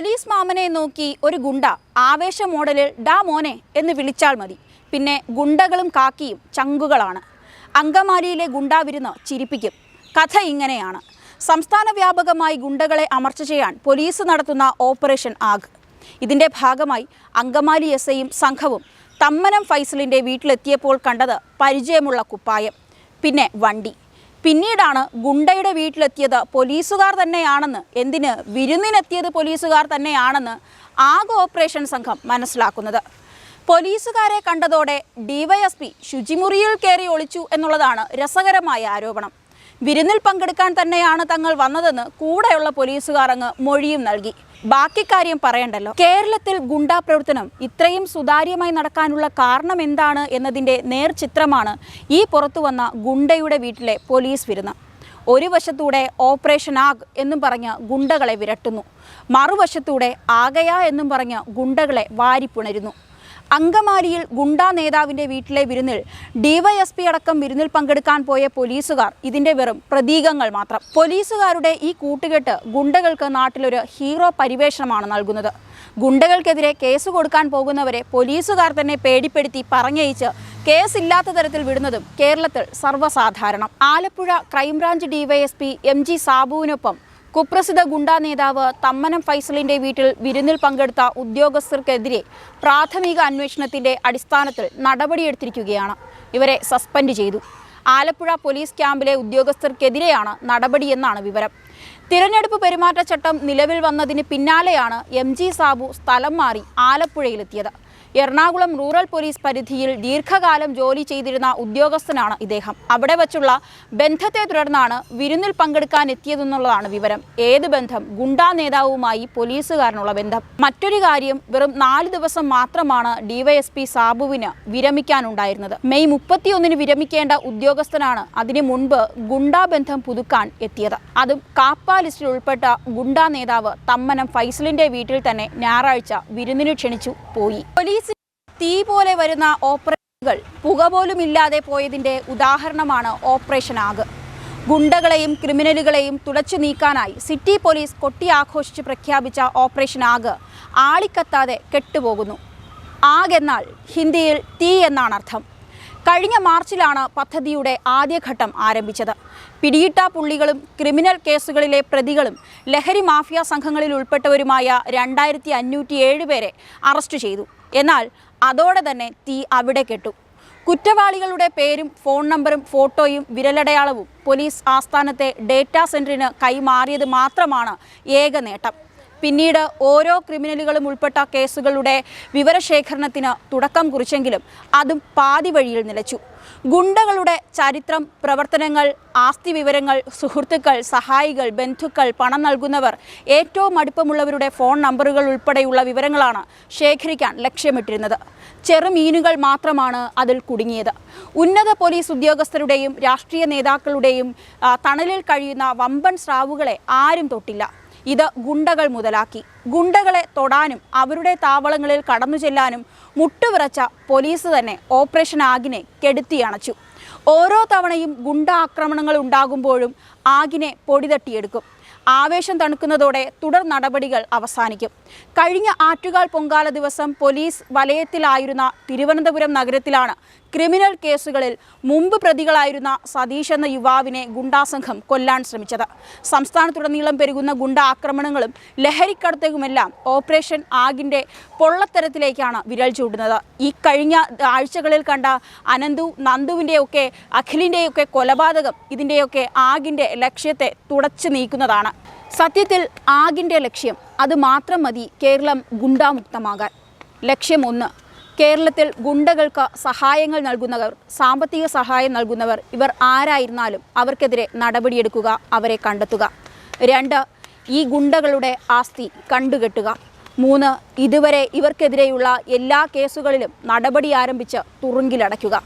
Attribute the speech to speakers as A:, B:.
A: Police മാമനെ നോക്കി ഒരു ഗുണ്ട ആവേശ മോഡലിൽ ഡാ മോനെ എന്ന് വിളിച്ചാൽ മതി. പിന്നെ ഗുണ്ടകളും കാക്കിയും ചങ്കുകളാണ്. അങ്കമാലിയിലെ ഗുണ്ടാവിരുന്ന് ചിരിപ്പിക്കും. കഥ ഇങ്ങനെയാണ്. സംസ്ഥാന വ്യാപകമായി ഗുണ്ടകളെ അമർച്ച ചെയ്യാൻ പോലീസ് നടത്തുന്ന ഓപ്പറേഷൻ ആഗ്. ഇതിന്റെ ഭാഗമായി അങ്കമാലി എസ് ഐയും സംഘവും തമ്മനം ഫൈസലിന്റെ വീട്ടിലെത്തിയപ്പോൾ കണ്ടത് പരിചയമുള്ള കുപ്പായം പിന്നെ വണ്ടി. പിന്നീടാണ് ഗുണ്ടയുടെ വീട്ടിലെത്തിയത് പോലീസുകാർ തന്നെയാണെന്ന് എന്തിന് വിരുന്നിനെത്തിയത് പോലീസുകാർ തന്നെയാണെന്ന് ആകെ ഓപ്പറേഷൻ സംഘം മനസ്സിലാക്കുന്നത്. പോലീസുകാരെ കണ്ടതോടെ ഡിവൈഎസ്പി ശുചിമുറിയിൽ കയറി ഒളിച്ചു എന്നുള്ളതാണ് രസകരമായ ആരോപണം. വിരുന്നിൽ പങ്കെടുക്കാൻ തന്നെയാണ് തങ്ങൾ വന്നതെന്ന് കൂടെയുള്ള പോലീസുകാർ അങ്ങ് മൊഴിയും നൽകി. ബാക്കി കാര്യം പറയണ്ടല്ലോ. കേരളത്തിൽ ഗുണ്ടാ പ്രവർത്തനം ഇത്രയും സുതാര്യമായി നടക്കാനുള്ള കാരണം എന്താണ് എന്നതിന്റെ നേർചിത്രമാണ് ഈ പുറത്തു വന്ന ഗുണ്ടയുടെ വീട്ടിലെ പോലീസ് വിരുന്ന്. ഒരു വശത്തൂടെ ഓപ്പറേഷൻ ആഗ് എന്നും പറഞ്ഞ് ഗുണ്ടകളെ വിരട്ടുന്നു. മറുവശത്തൂടെ ആകയാ എന്നും പറഞ്ഞ് ഗുണ്ടകളെ വാരിപ്പുണരുന്നു. അങ്കമാലിയിൽ ഗുണ്ടാ നേതാവിന്റെ വീട്ടിലെ വിരുന്നിൽ ഡിവൈഎസ്പി അടക്കം വിരുന്നിൽ പങ്കെടുക്കാൻ പോയ പോലീസുകാർ ഇതിന്റെ വെറും പ്രതീകങ്ങൾ മാത്രം. പോലീസുകാരുടെ ഈ കൂട്ടുകെട്ട് ഗുണ്ടകൾക്ക് നാട്ടിലൊരു ഹീറോ പരിവേഷണമാണ് നൽകുന്നത്. ഗുണ്ടകൾക്കെതിരെ കേസ് കൊടുക്കാൻ പോകുന്നവരെ പോലീസുകാർ തന്നെ പേടിപ്പെടുത്തി പറഞ്ഞയച്ച് കേസില്ലാത്ത തരത്തിൽ വിടുന്നതും കേരളത്തിൽ സർവസാധാരണം. Alappuzha crime branch DYSP M G സാബുവിനൊപ്പം കുപ്രസിദ്ധ ഗുണ്ടാ നേതാവ് തമ്മനം ഫൈസലിന്റെ വീട്ടിൽ വിരുന്നിൽ പങ്കെടുത്ത ഉദ്യോഗസ്ഥർക്കെതിരെ പ്രാഥമിക അന്വേഷണത്തിന്റെ അടിസ്ഥാനത്തിൽ നടപടിയെടുത്തിരിക്കുകയാണ്. ഇവരെ സസ്പെൻഡ് ചെയ്തു. ആലപ്പുഴ പോലീസ് ക്യാമ്പിലെ ഉദ്യോഗസ്ഥർക്കെതിരെയാണ് നടപടിയെന്നാണ് വിവരം. തിരഞ്ഞെടുപ്പ് പെരുമാറ്റച്ചട്ടം നിലവിൽ വന്നതിന് പിന്നാലെയാണ് എം ജി സാബു സ്ഥലം മാറി ആലപ്പുഴയിലെത്തിയത്. എറണാകുളം റൂറൽ പോലീസ് പരിധിയിൽ ദീർഘകാലം ജോലി ചെയ്തിരുന്ന ഉദ്യോഗസ്ഥനാണ് ഇദ്ദേഹം. അവിടെ വച്ചുള്ള ബന്ധത്തെ തുടർന്നാണ് വിരുന്നിൽ പങ്കെടുക്കാൻ എത്തിയതെന്നുള്ളതാണ് വിവരം. ഏത് ബന്ധം? ഗുണ്ടാ നേതാവുമായി പോലീസുകാരനുള്ള ബന്ധം. മറ്റൊരു കാര്യം വെറും നാല് ദിവസം മാത്രമാണ് ഡിവൈഎസ്പി സാബുവിന് വിരമിക്കാനുണ്ടായിരുന്നത്. മെയ് മുപ്പത്തിയൊന്നിന് വിരമിക്കേണ്ട ഉദ്യോഗസ്ഥനാണ് അതിനു മുൻപ് ഗുണ്ടാ ബന്ധം പുതുക്കാൻ എത്തിയത്. അതും കാപ്പ ലിസ്റ്റിൽ ഉൾപ്പെട്ട ഗുണ്ടാ നേതാവ് തമ്മനം ഫൈസലിന്റെ വീട്ടിൽ തന്നെ ഞായറാഴ്ച വിരുന്നിന് ക്ഷണിച്ചു പോയി. പോലീസ് തീ പോലെ വരുന്ന ഓപ്പറേഷനുകൾ പുക പോലും ഇല്ലാതെ പോയതിന്റെ ഉദാഹരണമാണ് ഓപ്പറേഷൻ ആഗ്. ഗുണ്ടകളെയും ക്രിമിനലുകളെയും തുടച്ചു നീക്കാനായി സിറ്റി പോലീസ് കൊട്ടി ആഘോഷിച്ച് പ്രഖ്യാപിച്ച ഓപ്പറേഷൻ ആഗ് ആളിക്കത്താതെ കെട്ടുപോകുന്നു. ആഗ് എന്നാൽ ഹിന്ദിയിൽ തീ എന്നാണ് അർത്ഥം കഴിഞ്ഞ മാർച്ചിലാണ് പദ്ധതിയുടെ ആദ്യഘട്ടം ആരംഭിച്ചത്. പിടിയിട്ട പുള്ളികളും ക്രിമിനൽ കേസുകളിലെ പ്രതികളും ലഹരി മാഫിയ സംഘങ്ങളിൽ ഉൾപ്പെട്ടവരുമായ രണ്ടായിരത്തി അഞ്ഞൂറ്റി ഏഴ് പേരെ അറസ്റ്റ് ചെയ്തു. എന്നാൽ അതോടെ തന്നെ തീ അവിടെ കെട്ടു. കുറ്റവാളികളുടെ പേരും ഫോൺ നമ്പറും ഫോട്ടോയും വിരലടയാളവും പോലീസ് ആസ്ഥാനത്തെ ഡേറ്റാ സെന്ററിന് കൈമാറിയത് മാത്രമാണ് ഏക നേട്ടം. പിന്നീട് ഓരോ ക്രിമിനലുകളും ഉൾപ്പെട്ട കേസുകളുടെ വിവരശേഖരണത്തിന് തുടക്കം കുറിച്ചെങ്കിലും അതും പാതി വഴിയിൽ നിലച്ചു. ഗുണ്ടകളുടെ ചരിത്രം പ്രവർത്തനങ്ങൾ ആസ്തി വിവരങ്ങൾ സുഹൃത്തുക്കൾ സഹായികൾ ബന്ധുക്കൾ പണം നൽകുന്നവർ ഏറ്റവും അടുപ്പമുള്ളവരുടെ ഫോൺ നമ്പറുകൾ ഉൾപ്പെടെയുള്ള വിവരങ്ങളാണ് ശേഖരിക്കാൻ ലക്ഷ്യമിട്ടിരുന്നത്. ചെറുമീനുകൾ മാത്രമാണ് അതിൽ കുടുങ്ങിയത്. ഉന്നത പോലീസ് ഉദ്യോഗസ്ഥരുടെയും രാഷ്ട്രീയ നേതാക്കളുടെയും തണലിൽ കഴിയുന്ന വമ്പൻ സ്രാവുകളെ ആരും തൊട്ടില്ല. ഇത് ഗുണ്ടകൾ മുതലാക്കി. ഗുണ്ടകളെ തൊടാനും അവരുടെ താവളങ്ങളിൽ കടന്നു ചെല്ലാനും മുട്ടുവിറച്ച പോലീസ് തന്നെ ഓപ്പറേഷൻ ആഗിനെ കെടുത്തിയണച്ചു ഓരോ തവണയും ഗുണ്ട ആക്രമണങ്ങൾ ഉണ്ടാകുമ്പോഴും ആഗിനെ പൊടിതട്ടിയെടുക്കും. ആവേശം തണുക്കുന്നതോടെ തുടർ നടപടികൾ അവസാനിക്കും. കഴിഞ്ഞ ആറ്റുകാൽ പൊങ്കാല ദിവസം പോലീസ് വലയത്തിലായിരുന്ന തിരുവനന്തപുരം നഗരത്തിലാണ് ക്രിമിനൽ കേസുകളിൽ മുമ്പ് പ്രതികളായിരുന്ന സതീഷ് എന്ന യുവാവിനെ ഗുണ്ടാസംഘം കൊല്ലാൻ ശ്രമിച്ചത്. സംസ്ഥാനത്തുടനീളം പെരുകുന്ന ഗുണ്ട ആക്രമണങ്ങളും ലഹരിക്കടത്തുമെല്ലാം ഓപ്പറേഷൻ ആഗിന്റെ പൊള്ളത്തരത്തിലേക്കാണ് വിരൽ ചൂടുന്നത് ഈ കഴിഞ്ഞ ആഴ്ചകളിൽ കണ്ട അനന്തു നന്ദുവിന്റെയൊക്കെ അഖിലിന്റെയൊക്കെ കൊലപാതകം ഇതിന്റെയൊക്കെ ആഗിന്റെ ലക്ഷ്യത്തെ തുടച്ചു നീക്കുന്നതാണ്. സത്യത്തിൽ ആഗിന്റെ ലക്ഷ്യം അത് മാത്രം മതി കേരളം ഗുണ്ടാമുക്തമാകാൻ. ലക്ഷ്യം ഒന്ന് കേരളത്തിൽ ഗുണ്ടകൾക്ക് സഹായങ്ങൾ നൽകുന്നവർ സാമ്പത്തിക സഹായം നൽകുന്നവർ ഇവർ ആരായിരുന്നാലും അവർക്കെതിരെ നടപടിയെടുക്കുക അവരെ കണ്ടെത്തുക. രണ്ട് ഈ ഗുണ്ടകളുടെ ആസ്തി കണ്ടുകെട്ടുക. മൂന്ന് ഇതുവരെ ഇവർക്കെതിരെയുള്ള എല്ലാ കേസുകളിലും നടപടി ആരംഭിച്ച് തുറുങ്കിലടയ്ക്കുക.